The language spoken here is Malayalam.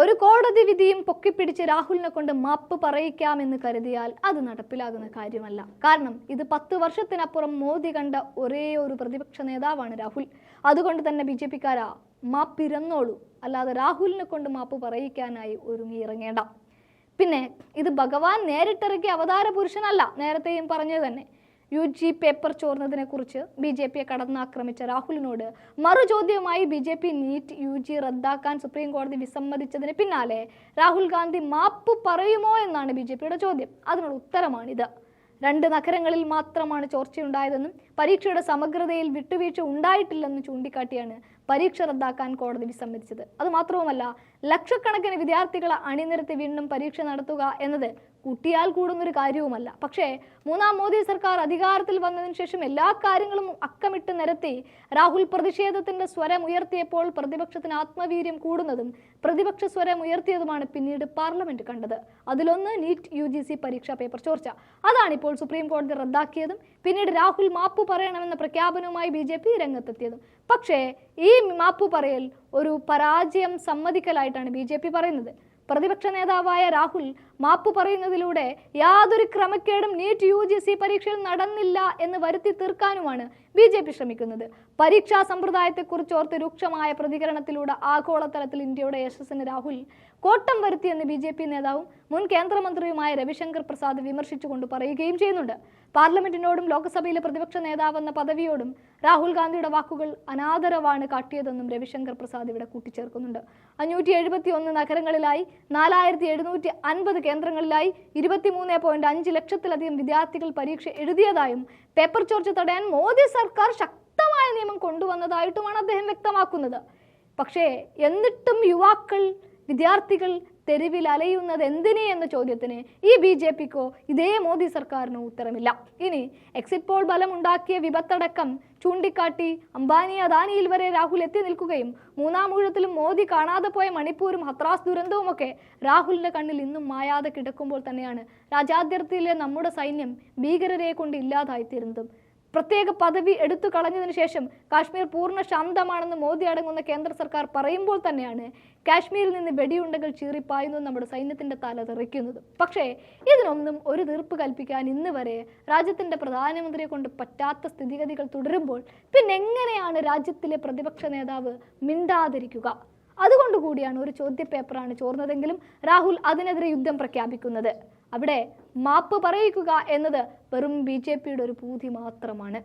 ഒരു കോടതി വിധിയും പൊക്കിപ്പിടിച്ച് രാഹുലിനെ കൊണ്ട് മാപ്പ് പറയിക്കാമെന്ന് കരുതിയാൽ അത് നടപ്പിലാകുന്ന കാര്യമല്ല. കാരണം ഇത് പത്ത് വർഷത്തിനപ്പുറം മോദി കണ്ട ഒരേ ഒരു പ്രതിപക്ഷ നേതാവാണ് രാഹുൽ. അതുകൊണ്ട് തന്നെ ബി ജെ പിക്കാരാ മാപ്പിരന്നോളൂ. അല്ലാതെ രാഹുലിനെ കൊണ്ട് മാപ്പ് പറയിക്കാനായി ഒരുങ്ങിയിറങ്ങേണ്ട പിന്നെ ഇത് ഭഗവാൻ നേരിട്ടിറക്കിയ അവതാര പുരുഷനല്ല നേരത്തെയും പറഞ്ഞത് തന്നെ. യു ജി പേപ്പർ ചോർന്നതിനെ കുറിച്ച് ബി ജെ പിയെ കടന്നാക്രമിച്ച രാഹുലിനോട് മറുചോദ്യവുമായി B J P NEET U G റദ്ദാക്കാൻ സുപ്രീം കോടതി വിസമ്മതിച്ചതിന് പിന്നാലെ രാഹുൽ ഗാന്ധി മാപ്പ് പറയുമോ എന്നാണ് ബി ജെ പിയുടെ ചോദ്യം. അതിനുള്ള ഉത്തരമാണിത്. രണ്ട് നഗരങ്ങളിൽ മാത്രമാണ് ചോർച്ചയുണ്ടായതെന്നും പരീക്ഷയുടെ സമഗ്രതയിൽ വിട്ടുവീഴ്ച ഉണ്ടായിട്ടില്ലെന്നും ചൂണ്ടിക്കാട്ടിയാണ് പരീക്ഷ റദ്ദാക്കാൻ കോടതി വിസമ്മതിച്ചത്. അതുമാത്രവുമല്ല ലക്ഷക്കണക്കിന് വിദ്യാർത്ഥികളെ അണിനിരത്തി വീണ്ടും പരീക്ഷ നടത്തുക എന്നത് കുട്ടിയാൽ കൂടുന്നൊരു കാര്യവുമല്ല. പക്ഷേ മൂന്നാം മോദി സർക്കാർ അധികാരത്തിൽ വന്നതിന് ശേഷം എല്ലാ കാര്യങ്ങളും അക്കമിട്ട് നിരത്തി രാഹുൽ പ്രതിഷേധത്തിന്റെ സ്വരം ഉയർത്തിയപ്പോൾ പ്രതിപക്ഷത്തിന് ആത്മവീര്യം കൂടുന്നതും പ്രതിപക്ഷ സ്വരം ഉയർത്തിയതുമാണ് പിന്നീട് പാർലമെന്റ് കണ്ടത്. അതിലൊന്ന് നീറ്റ് യു ജി സി പരീക്ഷാ പേപ്പർ ചോർച്ച. അതാണിപ്പോൾ സുപ്രീം കോടതി റദ്ദാക്കിയതും പിന്നീട് രാഹുൽ മാപ്പ് പറയണമെന്ന പ്രഖ്യാപനവുമായി ബി ജെ പി രംഗത്തെത്തിയതും. പക്ഷേ ഈ മാപ്പ് പറയൽ ഒരു പരാജയം സമ്മതിക്കലായിട്ടാണ് ബി പറയുന്നത്. പ്രതിപക്ഷ നേതാവായ രാഹുൽ മാപ്പ് പറയുന്നതിലൂടെ യാതൊരു ക്രമക്കേടും നീറ്റ് യു ജി സി പരീക്ഷയിൽ നടന്നില്ല എന്ന് വരുത്തി തീർക്കാനുമാണ് ബി ജെ പി ശ്രമിക്കുന്നത്. പരീക്ഷാ സമ്പ്രദായത്തെക്കുറിച്ച് ഓർത്ത് രൂക്ഷമായ പ്രതികരണത്തിലൂടെ ആഗോളതലത്തിൽ ഇന്ത്യയുടെ യശസ്സിന് രാഹുൽ കോട്ടം വരുത്തിയെന്ന് ബി ജെ പി നേതാവും മുൻ കേന്ദ്രമന്ത്രിയുമായ രവിശങ്കർ പ്രസാദ് വിമർശിച്ചുകൊണ്ട് പറയുകയും ചെയ്യുന്നുണ്ട്. പാർലമെന്റിനോടും ലോക്സഭയിലെ പ്രതിപക്ഷ നേതാവെന്ന പദവിയോടും രാഹുൽ ഗാന്ധിയുടെ വാക്കുകൾ അനാദരവാണ് കാട്ടിയതെന്നും രവിശങ്കർ പ്രസാദ് ഇവിടെ കൂട്ടിച്ചേർക്കുന്നുണ്ട്. അഞ്ഞൂറ്റി എഴുപത്തി ഒന്ന് നഗരങ്ങളിലായി നാലായിരത്തി എഴുന്നൂറ്റി അൻപത് കേന്ദ്രങ്ങളിലായി ഇരുപത്തിമൂന്ന് പോയിന്റ് അഞ്ച് ലക്ഷത്തിലധികം വിദ്യാർത്ഥികൾ പരീക്ഷ എഴുതിയതായും പേപ്പർ ചോർച്ച തടയാൻ മോദി സർക്കാർ ശക്തമായ നിയമം കൊണ്ടുവന്നതായിട്ടുമാണ് അദ്ദേഹം വ്യക്തമാക്കുന്നത്. പക്ഷേ എന്നിട്ടും യുവാക്കൾ വിദ്യാർത്ഥികൾ തെരുവിൽ അലയുന്നത് എന്തിനെ എന്ന ചോദ്യത്തിന് ഈ ബി ജെ പിക്കോ ഇതേ മോദി സർക്കാരിനോ ഉത്തരമില്ല. ഇനി എക്സിറ്റ് പോൾ ബലം ഉണ്ടാക്കിയ വിപത്തടക്കം ചൂണ്ടിക്കാട്ടി അംബാനി അദാനിയിൽ വരെ രാഹുൽ എത്തി നിൽക്കുകയും മൂന്നാം ഊഴത്തിലും മോദി കാണാതെ പോയ മണിപ്പൂരും ഹത്രാസ് ദുരന്തവുമൊക്കെ രാഹുലിന്റെ കണ്ണിൽ ഇന്നും മായാതെ കിടക്കുമ്പോൾ തന്നെയാണ് രാജാതിർത്തിയിലെ നമ്മുടെ സൈന്യം ഭീകരരെ കൊണ്ട് ഇല്ലാതായിത്തീരുന്നതും. പ്രത്യേക പദവി എടുത്തു കളഞ്ഞതിന് ശേഷം കാശ്മീർ പൂർണ ശാന്തമാണെന്ന് മോദി അടങ്ങുന്ന കേന്ദ്ര സർക്കാർ പറയുമ്പോൾ തന്നെയാണ് കാശ്മീരിൽ നിന്ന് വെടിയുണ്ടകൾ ചീറിപ്പായുന്നു നമ്മുടെ സൈന്യത്തിന്റെ തല തെറിക്കുന്നത്. പക്ഷേ ഇതിനൊന്നും ഒരു തീർപ്പ് കൽപ്പിക്കാൻ ഇന്ന് വരെ രാജ്യത്തിന്റെ പ്രധാനമന്ത്രിയെ കൊണ്ട് പറ്റാത്ത സ്ഥിതിഗതികൾ തുടരുമ്പോൾ പിന്നെ എങ്ങനെയാണ് രാജ്യത്തിലെ പ്രതിപക്ഷ നേതാവ് മിണ്ടാതിരിക്കുക? അതുകൊണ്ട് കൂടിയാണ് ഒരു ചോദ്യപേപ്പറാണ് ചോർന്നതെങ്കിലും രാഹുൽ അതിനെതിരെ യുദ്ധം പ്രഖ്യാപിക്കുന്നത്. അവിടെ മാപ്പ് പറയിക്കുക എന്നത് വെറും ബി ഒരു പൂതി മാത്രമാണ്.